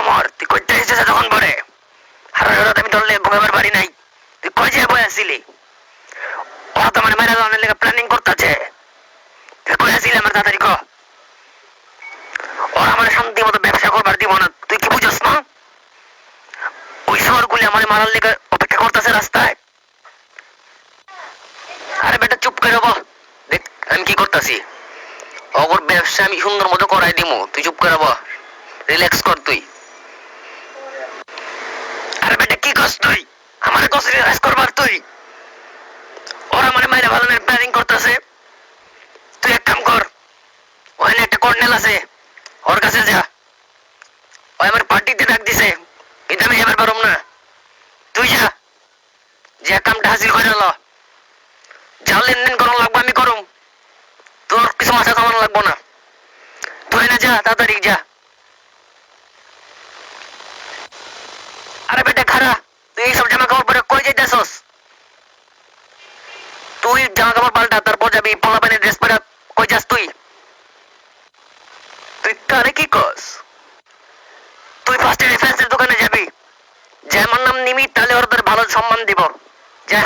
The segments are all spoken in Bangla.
অমর, তুই কইতে এসেছিস তখন পরে হারা রাত আমি তোর লেগে ঘুমাবার পারি নাই। তুই কই যে বই আসিলি? ওরা তো মানে মেরা জানার লেগে প্ল্যানিং করতেছে। কই আসিলি আমার তাড়াতাড়ি ওরা আমার শান্তি মতো ব্যবসা করবার দিব না। তুই কি বুঝস না ওই শহরগুলি আমার মারার লেগে অপেক্ষা করতেছে রাস্তায়। আরে বেটা, চুপ করে বল দেখ, আমি কি করতেছি? অগর ব্যবসা আমি সুন্দর মতো করাই দিমু। তুই চুপ করে বল রিল্যাক্স কর তুই আরে বেটা কি করছ তুই রিল্যাক্স করবার তুই। ওরা মানে মাইরা ভালোনের প্ল্যানিং করতেছে। তুই এক কাম কর, ওখানে একটা কর্নেল আছে, ওর কাছে যা। ওই আমার পার্টিতে ডাক দিছে, কিন্তু আমি যাবার পারম না। তুই যা, যে কামটা হাসিল করে ল। যা লেনদেন করার লাগবে আমি করুম। তোর কিছু মাথা কামানো লাগবো না। তুই না যা, তাড়াতাড়ি যা। আরে বেটা খারা তুই এইসব জামা কাপড় পরে কই যাইতেছস? তুই জামা কাপড় পাল্টা, তারপর যাবি পোলা পানি ড্রেস পরে, কই যাস তুই? তুই তারে কি কস তুই ফার্স্টে রেফারেন্সের দোকানে যাবি। যেমন নাম নিবি, তাহলে ওর তোর ভালো সম্মান দিব। যাই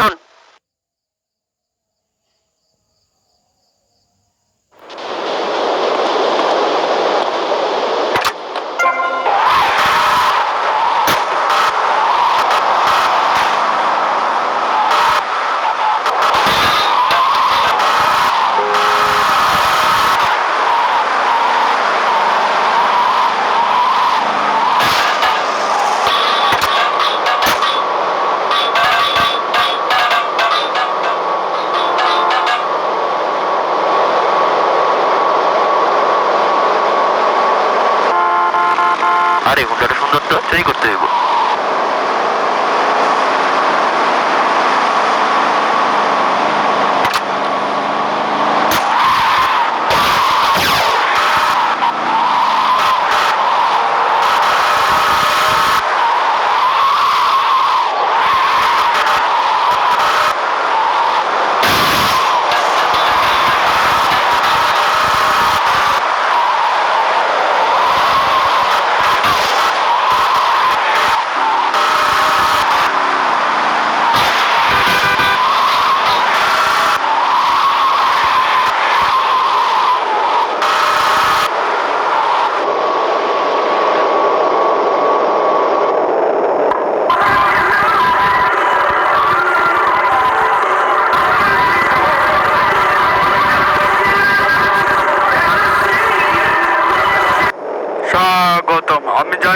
আরে হুন্ডাটা সুন্দর তো সেই করতে হইব।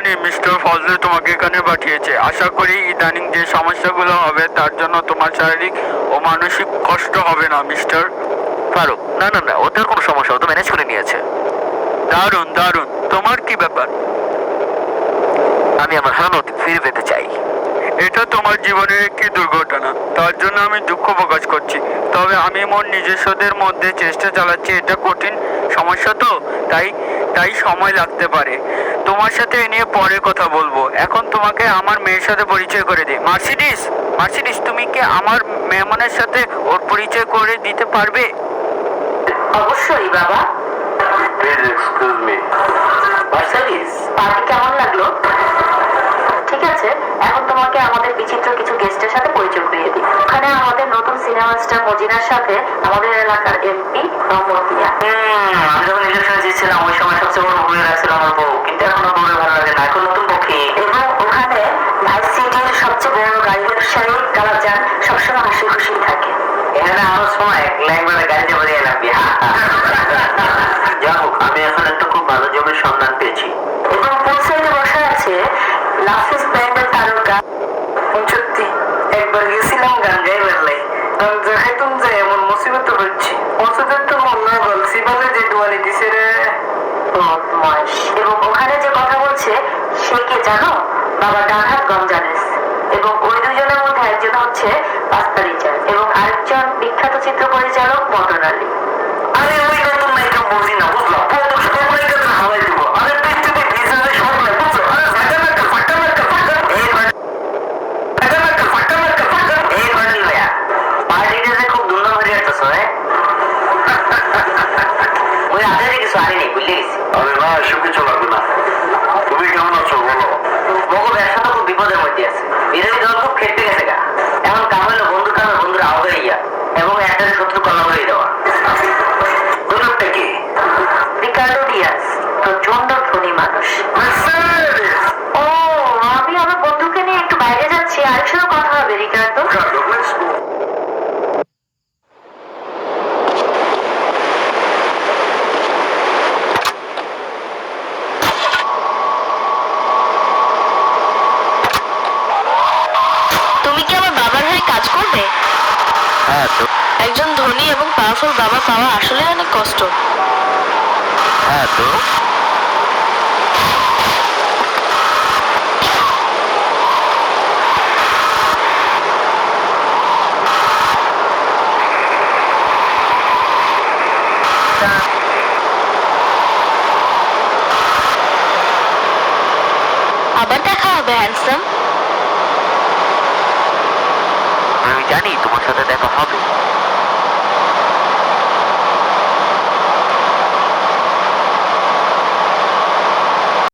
জানি মিস্টার ফজলে তোমাকে এখানে পাঠিয়েছে। আশা করি ইদানিং যে সমস্যাগুলো হবে, তার জন্য তোমার শারীরিক ও মানসিক কষ্ট হবে না, মিস্টার ফারুক। না না না, ওদের কোনো সমস্যা, ও তো ম্যানেজ করে নিয়েছে। দারুণ দারুণ। তোমার কি ব্যাপার? আমি আমার হারানো অতীত ফিরে পেতে চাই। এটা তোমার জীবনের একটি দুর্ঘটনা। তার জন্য আমি দুঃখ প্রকাশ করছি। তবে আমি মোর নিজস্বদের মধ্যে চেষ্টা চালাচ্ছি, এটা কঠিন সমস্যা তো। তাই তাই সময় লাগতে পারে। তোমার সাথে এ নিয়ে পরে কথা বলব। এখন তোমাকে আমার মেয়ের সাথে পরিচয় করে দিই মার্সিডিস মার্সিডিস তুমি কি আমার মেহমানের সাথে ওর পরিচয় করে দিতে পারবে? অবশ্যই বাবা। Please excuse me Mercedes party কেমন লাগল? ঠিক আছে এখন তোমাকে আমাদের বিচিত্র কিছু গেস্টের সাথে পরিচয় করিয়ে দিই। ওখানে আমাদের নতুন সিনেমা স্টার মজিনার সাথে আমাদের এলাকার এমপি রহমতিয়া আমি যখন ইলেকশনে জিতছিলাম ওই সময় সবচেয়ে বড় ভুলে রাখছিল আমার বউ। কিন্তু এখন আর ভালো লাগে না এখন নতুন পক্ষী। এবং ওখানে ভাইস সিটির সবচেয়ে বড় গাড়ি ব্যবসায়ী কালাজান সবসময় হাসি খুশি থাকে। এখানে আমার সময়। একবারে গাড়িতে এলাম বিহা যাই হোক আমি এখন একটা খুব ভালো জমির সন্ধান পেয়েছি। এবং সাইডে বসা আছে লাফিস ব্যান্ডের তারকা। সত্যি, একবার গেছিলাম গান গাইবার লাই আমি যে এমন মুসিবত হচ্ছে ওষুধের তো মন না বলছি বলে যে দুয়ারি দিছে রে। এবং ওখানে যে কথা বলছে, সে কে জানো? বাবা ডানহাত গঞ্জানেস। এবং ওই দুজনের মধ্যে একজন হচ্ছে পাস্তা রিচার্ড এবং আরেকজন বিখ্যাত চিত্র পরিচালক মটন আলী। আরে ওই কিছু আরে আরে লাগবে না। তুমি কেমন আছো? বলো। মগো ব্যবসা তো খুব বিপদের মধ্যে আছে। বিরোধী দল খুব খেতে গেছে গা। এখন কাম হলো বন্ধুর কামে বন্ধুর আহ্বান ইয়া এবং একটা শত্রু কলা হয়ে দেওয়া ব্যাপারটা কি? রিকার্ডো ডিয়াস প্রচণ্ড ধনী মানুষ। ও আমি আমার বন্ধুকে নিয়ে একটু বাইরে যাচ্ছি। সঙ্গে কথা হবে রিকার্ডো Ricardo, let's go. তুমি কি আমার বাবার হয়ে কাজ করবে হ্যাঁ তো একজন ধনী এবং পাওয়ারফুল বাবা পাওয়া আসলে অনেক কষ্ট। হ্যাঁ তো। আবার দেখা হবে হ্যান্ডসাম আমি জানি তোমার সাথে দেখা হবে